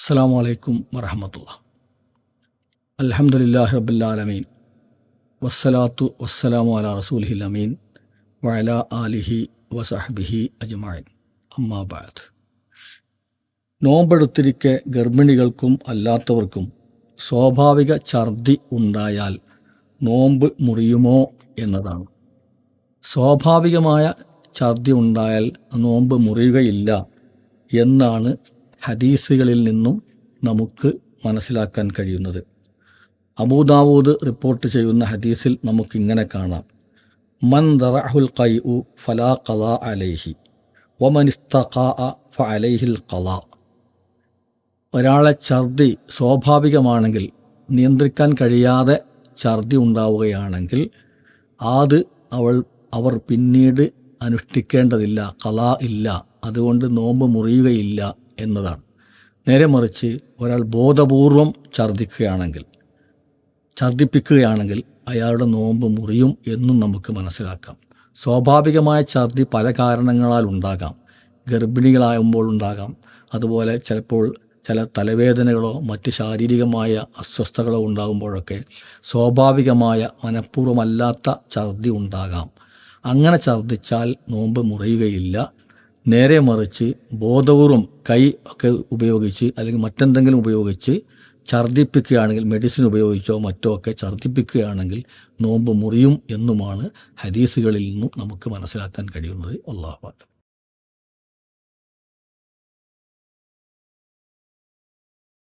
അസ്സാം വലൈക്കും വറഹമത്തുള്ള. അലഹമുല്ലാ റബുല്ലാലമീൻ വസ്സലാത്തു വസ്സലാമു അല റസൂലിഹിൽ അമീൻ. വയല ആലിഹി വസഹബിഹി അജ്മാൻ അമ്മാബാദ് നോമ്പെടുത്തിരിക്കെ ഗർഭിണികൾക്കും അല്ലാത്തവർക്കും സ്വാഭാവിക ഛർദി ഉണ്ടായാൽ നോമ്പ് മുറിയുമോ എന്നതാണ്. സ്വാഭാവികമായ ഛർദി ഉണ്ടായാൽ നോമ്പ് മുറിയുകയില്ല എന്നാണ് ഹദീസുകളിൽ നിന്നും നമുക്ക് മനസ്സിലാക്കാൻ കഴിയുന്നത്. അബൂദാവൂദ് റിപ്പോർട്ട് ചെയ്യുന്ന ഹദീസിൽ നമുക്കിങ്ങനെ കാണാം. മൻ ദറഹുൽ കൈ ഉ ഫലാ ഖലാ അലൈഹി. വമനിസ്തഖാ ഫ അലൈഹിൽ ഖലാ ഒരാളെ ഛർദി സ്വാഭാവികമാണെങ്കിൽ നിയന്ത്രിക്കാൻ കഴിയാതെ ഛർദി ഉണ്ടാവുകയാണെങ്കിൽ അത് അവൾ അവർ പിന്നീട് അനുഷ്ഠിക്കേണ്ടതില്ല കലാ ഇല്ല അതുകൊണ്ട് നോമ്പ് മുറിയുകയില്ല എന്നതാണ്. നേരെ മറിച്ച് ഒരാൾ ബോധപൂർവം ഛർദ്ദിക്കുകയാണെങ്കിൽ ഛർദ്ദിപ്പിക്കുകയാണെങ്കിൽ അയാളുടെ നോമ്പ് മുറിയും എന്നും നമുക്ക് മനസ്സിലാക്കാം. സ്വാഭാവികമായ ഛർദി പല കാരണങ്ങളാൽ ഉണ്ടാകാം. ഗർഭിണികളാകുമ്പോൾ ഉണ്ടാകാം. അതുപോലെ ചിലപ്പോൾ ചില തലവേദനകളോ മറ്റ് ശാരീരികമായ അസ്വസ്ഥതകളോ ഉണ്ടാകുമ്പോഴൊക്കെ സ്വാഭാവികമായ മനഃപൂർവമല്ലാത്ത ഛർദി ഉണ്ടാകാം. അങ്ങനെ ഛർദ്ദിച്ചാൽ നോമ്പ് മുറിയുകയില്ല. നേരെ മറിച്ച് ബോധപൂർവം കൈ ഒക്കെ ഉപയോഗിച്ച് അല്ലെങ്കിൽ മറ്റെന്തെങ്കിലും ഉപയോഗിച്ച് ഛർദ്ദിപ്പിക്കുകയാണെങ്കിൽ മെഡിസിൻ ഉപയോഗിച്ചോ മറ്റോ ഒക്കെ ഛർദ്ദിപ്പിക്കുകയാണെങ്കിൽ നോമ്പ് മുറിയും എന്നുമാണ് ഹദീസുകളിൽ നിന്നും നമുക്ക് മനസ്സിലാക്കാൻ കഴിയുന്നത്. അള്ളാഹു